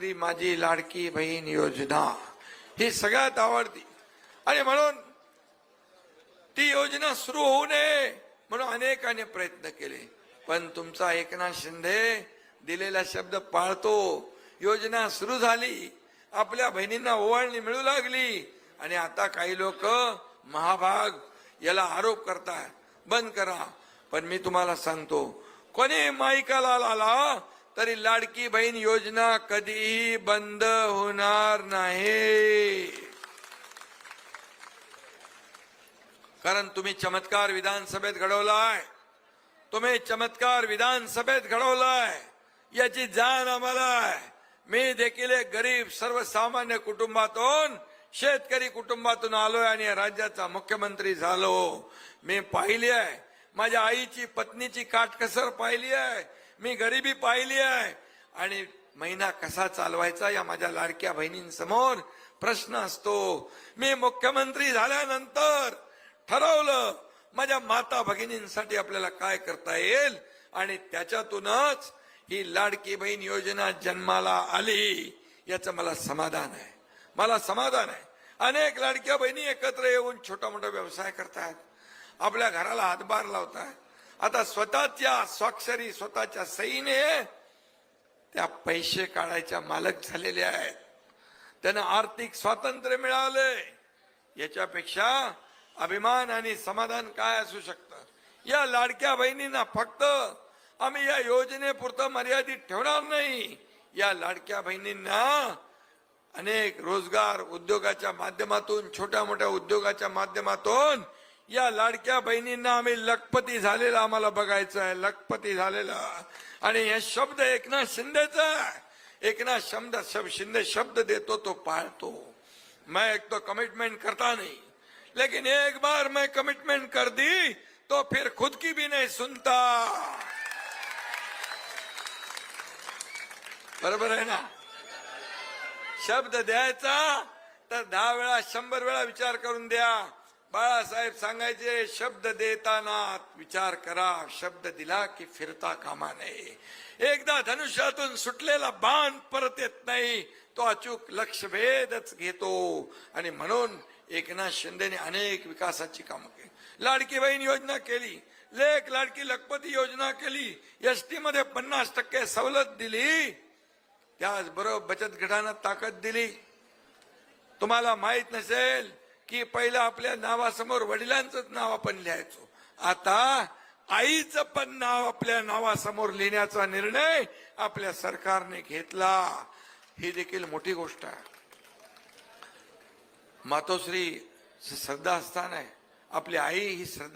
मुख्यमंत्री माझी लाडकी बहीण योजना ही सगळ्यात आवडती. आणि म्हणून ती योजना सुरू होऊ नये म्हणून अनेकांनी प्रयत्न केले. पण तुमचा एकनाथ शिंदे दिलेला शब्द पाळतो. योजना सुरू झाली आपल्या बहिणींना ओवाळणी मिळू लागली आणि आता काही लोक महाभाग याला आरोप करतात. बंद करा. पण मी तुम्हाला सांगतो कोणी माईकाला आला तरी लाडकी बहीण योजना कधीही बंद होणार नाही. कारण तुम्ही चमत्कार विधानसभेत घडवलाय. तुम्ही चमत्कार विधानसभेत घडवलाय. याची जाण आम्हाला आहे. मी देखील एक गरीब सर्वसामान्य कुटुंबातून शेतकरी कुटुंबातून आलोय आणि या राज्याचा मुख्यमंत्री झालो. मी पाहिली आहे. माझ्या आईची पत्नीची काटकसर पाहिली आहे. मी गरिबी पाहिली आहे. आणि महिना कसा चालवायचा या माझ्या लाडक्या बहिणींसमोर प्रश्न असतो. मी मुख्यमंत्री झाल्यानंतर ठरवलं माझ्या माता भगिनींसाठी आपल्याला काय करता येईल? आणि त्याच्यातूनच ही लाडकी बहीण योजना जन्माला आली याचं मला समाधान आहे. मला समाधान आहे. अनेक लाडक्या बहिणी एकत्र येऊन छोटा मोठा व्यवसाय करतात. आपल्या घराला हातभार लावतात. आता स्वतःच्या स्वाक्षरी स्वतःच्या सईने त्या पैसे काढायच्या मालक झालेले आहेत. त्यांना आर्थिक स्वातंत्र्य मिळाले. याच्यापेक्षा अभिमान आणि समाधान काय असू शकतं? या लाडक्या बहिणींना फक्त आम्ही या योजनेपुरतं मर्यादित ठेवणार नाही. या लाडक्या बहिणींना अनेक रोजगार उद्योगाच्या माध्यमातून छोट्या मोठ्या उद्योगाच्या माध्यमातून या लाडक्या बहिणींना आम्ही लखपती झालेला आम्हाला बघायचं आहे लखपती झालेला. आणि हे शब्द एकनाथ शिंदेचा एकनाथ शब्द शब- शिंदे शब्द देतो तो पाळतो. मैं एक तो कमिटमेंट करता नहीं. लेकिन एक बार मैं कमिटमेंट कर दी तो फिर खुद की भी नहीं सुनता. बरोबर आहे ना? शब्द द्यायचा तर दहा वेळा शंभर वेळा विचार करून द्या. बाळासाहेब सांगायचे शब्द देताना विचार करा शब्द दिला की फिरता कामा नये. एकदा धनुष्यातून सुटलेला बाण परत येत नाही तो अचूक लक्षभेदच घेतो. आणि म्हणून एकनाथ शिंदेने अनेक विकासाची कामं केली. लाडकी बहीण योजना केली लेख लाडकी लखपती योजना केली एसटी मध्ये पन्नास टक्के सवलत दिली त्याचबरोबर बचत गटांना ताकद दिली. तुम्हाला माहीत नसेल की पहिलं आपल्या नावासमोर वडिलांचंच नाव आपण लिहायचो. आता आईचं पण नाव आपल्या नावासमोर लिहिण्याचा निर्णय आपल्या सरकारने घेतला. ही देखील मोठी गोष्ट आहे. मातोश्री श्रद्धास्थान आहे. आपली आई ही श्रद्धा